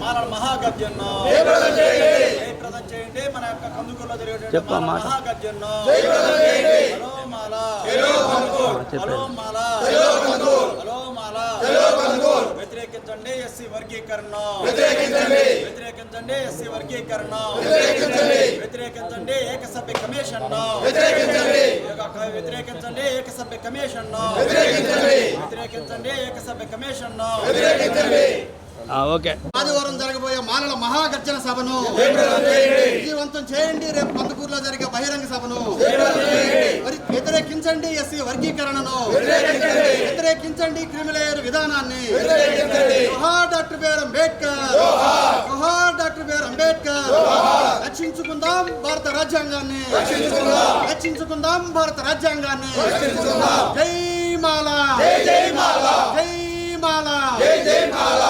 మానవ చేయండి మన యొక్క కందుకూరులో జరిగేటువంటి మానవ వ్యతిరేకించండి ఎస్సీ వర్గీకరణ వ్యతిరేకించండి. ఎస్సీ వర్గీకరణ వ్యతిరేకించండి. ఏకసభ్య కమిషన్. వ్యతిరేకించండి. ఏకసభ్య కమిషన్. వ్యతిరేకించండి. ఏకసభ్య కమిషన్. ఓకే. ఆదివారం జరగబోయే మానల మహాగర్జన సభను విజయవంతం చేయండి. రేపు కందుకూరులో జరిగే బహిరంగ సభను వ్యతిరేకించండి ఎస్సీ వర్గీకరణను. వ్యతిరేకించండి. క్రిమిలేయర్ విధానాన్ని. జోహార్ డాక్టర్ బిఆర్ అంబేద్కర్. జోహార్ డాక్టర్ బిఆర్ అంబేద్కర్. రక్షించుకుందాం భారత రాజ్యాంగాన్ని. రక్షించుకుందాం భారత రాజ్యాంగాన్ని. జై మాల. జై మాల. జై మాల. జై జై మాల.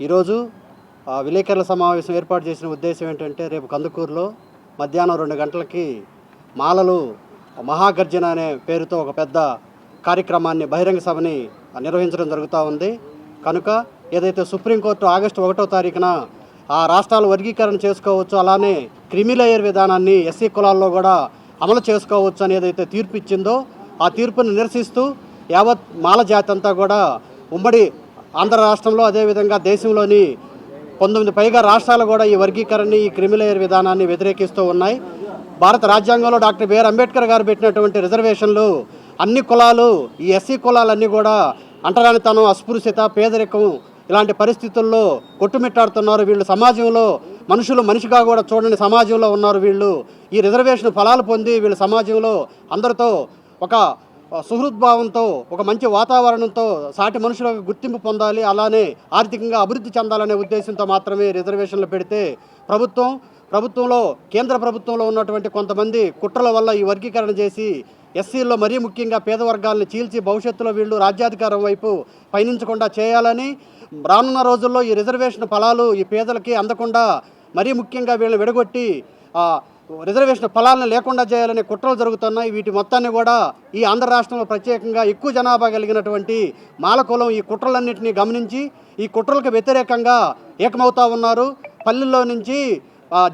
ఈరోజు విలేకరుల సమావేశం ఏర్పాటు చేసిన ఉద్దేశం ఏంటంటే రేపు కందుకూరులో మధ్యాహ్నం రెండు గంటలకి మాలలు మహాగర్జన అనే పేరుతో ఒక పెద్ద కార్యక్రమాన్ని బహిరంగ సభని నిర్వహించడం జరుగుతూ ఉంది. కనుక ఏదైతే సుప్రీంకోర్టు ఆగస్టు ఒకటో తారీఖున ఆ రాష్ట్రాలు వర్గీకరణ చేసుకోవచ్చు అలానే క్రిమిలేయర్ విధానాన్ని ఎస్సీ కులాల్లో కూడా అమలు చేసుకోవచ్చు అని ఏదైతే తీర్పు ఇచ్చిందో ఆ తీర్పును నిరసిస్తూ యావత్ మాల జాతి అంతా కూడా ఉమ్మడి ఆంధ్ర రాష్ట్రంలో అదేవిధంగా దేశంలోని పంతొమ్మిది పైగా రాష్ట్రాలు కూడా ఈ వర్గీకరణని ఈ క్రిమిలేయర్ విధానాన్ని వ్యతిరేకిస్తూ ఉన్నాయి. భారత రాజ్యాంగంలో డాక్టర్ బిఆర్ అంబేద్కర్ గారు పెట్టినటువంటి రిజర్వేషన్లు అన్ని కులాలు ఈ ఎస్సీ కులాలన్నీ కూడా అంటరానితనం అస్పృశ్యత పేదరికం ఇలాంటి పరిస్థితుల్లో కొట్టుమిట్టాడుతున్నారు వీళ్ళు. సమాజంలో మనుషులు మనిషిగా కూడా చూడని సమాజంలో ఉన్నారు వీళ్ళు. ఈ రిజర్వేషన్ ఫలాలు పొంది వీళ్ళు సమాజంలో అందరితో ఒక సుహృద్భావంతో ఒక మంచి వాతావరణంతో సాటి మనుషులకు గుర్తింపు పొందాలి అలానే ఆర్థికంగా అభివృద్ధి చెందాలనే ఉద్దేశంతో మాత్రమే రిజర్వేషన్లు పెడితే ప్రభుత్వం ప్రభుత్వంలో కేంద్ర ప్రభుత్వంలో ఉన్నటువంటి కొంతమంది కుట్రల వల్ల ఈ వర్గీకరణ చేసి ఎస్సీల్లో మరీ ముఖ్యంగా పేద వర్గాలను చీల్చి భవిష్యత్తులో వీళ్ళు రాజ్యాధికారం వైపు పయనించకుండా చేయాలని రానున్న రోజుల్లో ఈ రిజర్వేషన్ ఫలాలు ఈ పేదలకి అందకుండా మరీ ముఖ్యంగా వీళ్ళని విడగొట్టి రిజర్వేషన్ ఫలాలను లేకుండా చేయాలనే కుట్రలు జరుగుతున్నాయి. వీటి మొత్తాన్ని కూడా ఈ ఆంధ్ర రాష్ట్రంలో ప్రత్యేకంగా ఎక్కువ జనాభా కలిగినటువంటి మాలకులం ఈ కుట్రలన్నింటినీ గమనించి ఈ కుట్రలకు వ్యతిరేకంగా ఏకమవుతా ఉన్నారు. పల్లెల్లో నుంచి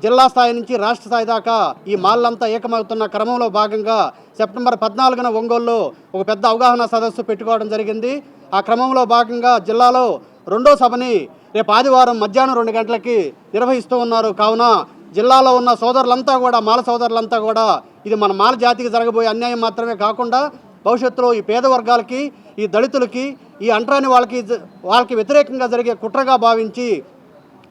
జిల్లా స్థాయి నుంచి రాష్ట్ర స్థాయి దాకా ఈ మాళ్ళంతా ఏకమవుతున్న క్రమంలో భాగంగా సెప్టెంబర్ పద్నాలుగున ఒంగోలులో ఒక పెద్ద అవగాహన సదస్సు పెట్టుకోవడం జరిగింది. ఆ క్రమంలో భాగంగా జిల్లాలో రెండో సభని రేపు ఆదివారం మధ్యాహ్నం రెండు గంటలకి నిర్వహిస్తూ ఉన్నారు. కావున జిల్లాలో ఉన్న సోదరులంతా కూడా మాల సోదరులంతా కూడా ఇది మన మాల జాతికి జరగబోయే అన్యాయం మాత్రమే కాకుండా భవిష్యత్తులో ఈ పేద వర్గాలకి ఈ దళితులకి ఈ అంటరాని వాళ్ళకి వాళ్ళకి వ్యతిరేకంగా జరిగే కుట్రగా భావించి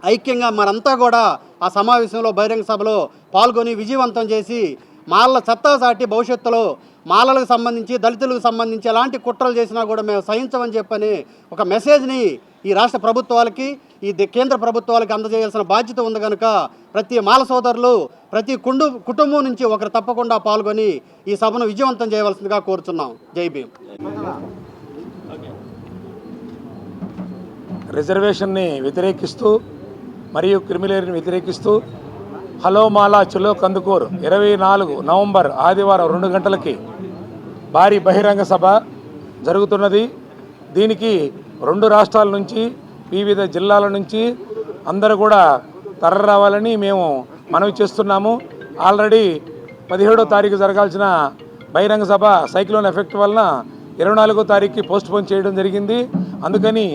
ఐక్యంగా మనంతా కూడా ఆ సమావేశంలో బహిరంగ సభలో పాల్గొని విజయవంతం చేసి మాలల సత్తా సాటి భవిష్యత్తులో మాలలకు సంబంధించి దళితులకు సంబంధించి ఎలాంటి కుట్రలు చేసినా కూడా మేము సహించమని చెప్పని ఒక మెసేజ్ని ఈ రాష్ట్ర ప్రభుత్వాలకి ఈ కేంద్ర ప్రభుత్వాలకి అందజేయాల్సిన బాధ్యత ఉంది కనుక ప్రతి మాల సోదరులు ప్రతి కుండు కుటుంబం నుంచి ఒకరు తప్పకుండా పాల్గొని ఈ సభను విజయవంతం చేయవలసిందిగా కోరుతున్నాం జై భీమ్. రిజర్వేషన్ని వ్యతిరేకిస్తూ మరియు క్రిమిలేరిని వ్యతిరేకిస్తూ హలో మాలా చులో కందుకూరు ఇరవై నాలుగు నవంబర్ ఆదివారం రెండు గంటలకి భారీ బహిరంగ సభ జరుగుతున్నది. దీనికి రెండు రాష్ట్రాల నుంచి వివిధ జిల్లాల నుంచి అందరూ కూడా తరలిరావాలని మేము మనవి చేస్తున్నాము. ఆల్రెడీ పదిహేడో తారీఖు జరగాల్సిన బహిరంగ సభ సైక్లోన్ ఎఫెక్ట్ వలన ఇరవై నాలుగో తారీఖుకి పోస్ట్ పోన్ చేయడం జరిగింది. అందుకని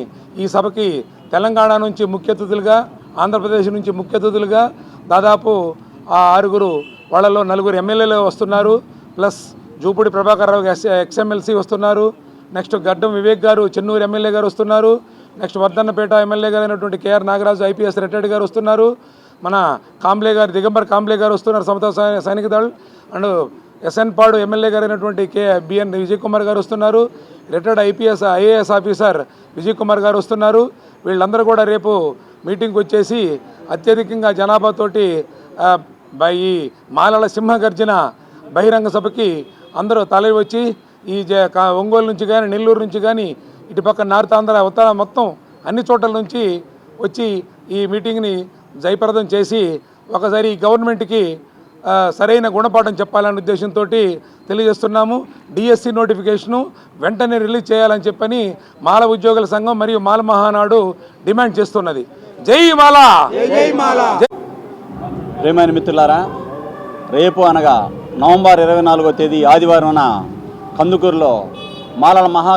ఈ సభకి తెలంగాణ నుంచి ముఖ్య అతిథులుగా ఆంధ్రప్రదేశ్ నుంచి ముఖ్య అతిథులుగా దాదాపు ఆ ఆరుగురు వాళ్ళలో నలుగురు ఎమ్మెల్యేలు వస్తున్నారు. ప్లస్ జూపూడి ప్రభాకర్ రావు ఎస్ ఎక్స్ఎమ్మెల్సీ వస్తున్నారు. నెక్స్ట్ గడ్డం వివేక్ గారు చెన్నూరు ఎమ్మెల్యే గారు వస్తున్నారు. నెక్స్ట్ వర్ధన్నపేట ఎమ్మెల్యే గారు అయినటువంటి కేఆర్ నాగరాజు ఐపీఎస్ రిటైర్డ్ గారు వస్తున్నారు. మన కాంబ్లే గారు దిగంబర్ కాంబ్లే గారు వస్తున్నారు. సమత సై- Sainik Dal and S N Padu MLA garu అయినటువంటి K B N Vijay Kumar garu వస్తున్నారు. Retired IPS IAS officer Vijay Kumar garu వస్తున్నారు. వీళ్ళందరూ కూడా రేపు మీటింగ్కి వచ్చేసి అత్యధికంగా జనాభాతోటి ఈ మాలల సింహగర్జన బహిరంగ సభకి అందరూ తలవి వచ్చి ఈ జ- ఒంగోలు నుంచి కానీ నెల్లూరు నుంచి కానీ ఇటుపక్క నార్త్ ఆంధ్ర ఉత్తర మొత్తం అన్ని చోట్ల నుంచి వచ్చి ఈ మీటింగ్ని జయప్రదం చేసి ఒకసారి ఈ గవర్నమెంట్కి సరైన గుణపాఠం చెప్పాలనే ఉద్దేశంతో తెలియజేస్తున్నాము. డిఎస్సి నోటిఫికేషను వెంటనే రిలీజ్ చేయాలని చెప్పని మాల ఉద్యోగుల సంఘం మరియు మాల మహానాడు డిమాండ్ చేస్తున్నది. జై మాల! ప్రేమైన మిత్రులారా రేపు అనగా నవంబర్ ఇరవై నాలుగో తేదీ ఆదివారం కందుకూరులో మాలల మహా